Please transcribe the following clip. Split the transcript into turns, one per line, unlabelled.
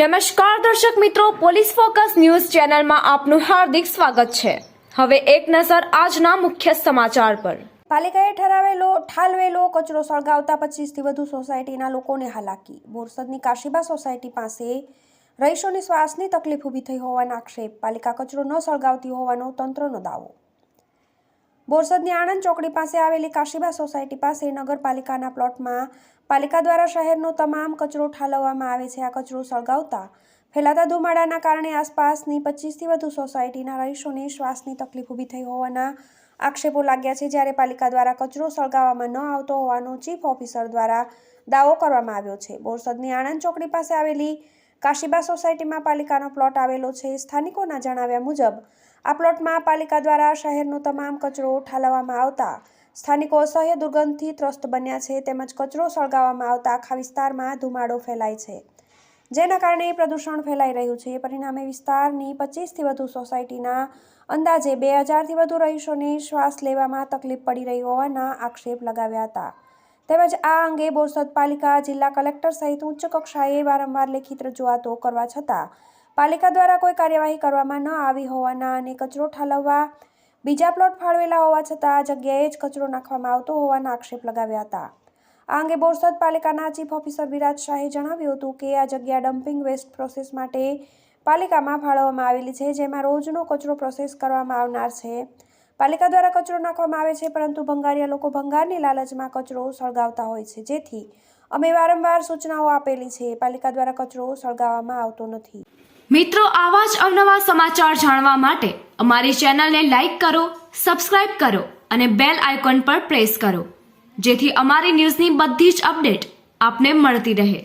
નમસ્કાર દર્શક મિત્રો, પોલીસ ફોકસ ન્યૂઝ ચેનલમાં આપનું હાર્દિક સ્વાગત છે. હવે એક નજર આજના મુખ્ય સમાચાર પર.
પાલિકાએ ઠરાવેલો, ઠાલવેલો કચરો સળગાવતા પચીસથી વધુ સોસાયટીના લોકોને હાલાકી. બોરસદની કાશીબા સોસાયટી પાસે રહીશોની શ્વાસની તકલીફ ઊભી થઈ હોવાના આક્ષેપ. પાલિકા કચરો ન સળગાવતી હોવાનો તંત્રનો દાવો. બોરસદની આણંદ ચોકડી પાસે આવેલી કાશીબા સોસાયટી પાસે નગરપાલિકાના પ્લોટમાં પાલિકા દ્વારા શહેરનો તમામ કચરો ઠાલવવામાં આવે છે. આ કચરો સળગાવતા ફેલાતા ધુમાડાના કારણે આસપાસની પચીસથી વધુ સોસાયટીના રહીશોને શ્વાસની તકલીફ ઊભી થઈ હોવાના આક્ષેપો લાગ્યા છે. જ્યારે પાલિકા દ્વારા કચરો સળગાવવામાં ન આવતો હોવાનો ચીફ ઓફિસર દ્વારા દાવો કરવામાં આવ્યો છે. બોરસદની આણંદ ચોકડી પાસે આવેલી કાશીબા સોસાયટીમાં પાલિકાનો પ્લોટ આવેલો છે. સ્થાનિકોના જણાવ્યા મુજબ આ પ્લોટમાં પાલિકા દ્વારા શહેરનો તમામ કચરો ઠાલવવામાં આવતા. સ્થાનિકો અસહ્ય દુર્ગંધથી ત્રસ્ત બન્યા છે તેમજ કચરો સળગાવવામાં આવતા આખા વિસ્તારમાં ધુમાડો ફેલાય છે. જેના કારણે પ્રદૂષણ ફેલાઈ રહ્યું છે. પરિણામે વિસ્તારની પચીસથી વધુ સોસાયટીના અંદાજે બે હજારથી વધુ રહીશોને શ્વાસ લેવામાં તકલીફ પડી રહી હોવાના આક્ષેપ લગાવ્યા હતા. તેમજ આ અંગે બોરસદ પાલિકા જિલ્લા કલેક્ટર સહિત ઉચ્ચ કક્ષાએ વારંવાર લેખિત રજૂઆતો કરવા છતાં પાલિકા દ્વારા કોઈ કાર્યવાહી કરવામાં ન આવી હોવાના અને કચરો ઠાલવવા બીજા પ્લોટ ફાળવેલા હોવા છતાં આ જગ્યાએ જ કચરો નાખવામાં આવતો હોવાના આક્ષેપ લગાવ્યા હતા. આ અંગે બોરસદ પાલિકાના ચીફ ઓફિસર વિરાજ શાહે જણાવ્યું હતું કે આ જગ્યા ડમ્પિંગ વેસ્ટ પ્રોસેસ માટે પાલિકામાં ફાળવવામાં આવેલી છે, જેમાં રોજનો કચરો પ્રોસેસ કરવામાં આવનાર છે. પાલિકા દ્વારા કચરો નાખવામાં આવે છે, પરંતુ ભંગારિયા લોકો ભંગારની લાલચમાં કચરો સળગાવતા હોય છે. જેથી અમે વારંવાર સૂચનાઓ આપેલી છે. પાલિકા દ્વારા કચરો સળગાવવામાં આવતો નથી.
મિત્રો, આવા જ અવનવા સમાચાર જાણવા માટે અમારી ચેનલને લાઈક કરો, સબસ્ક્રાઇબ કરો અને બેલ આઇકોન પર પ્રેસ કરો. જેથી અમારી ન્યૂઝની બધી જ અપડેટ આપને મળતી રહે.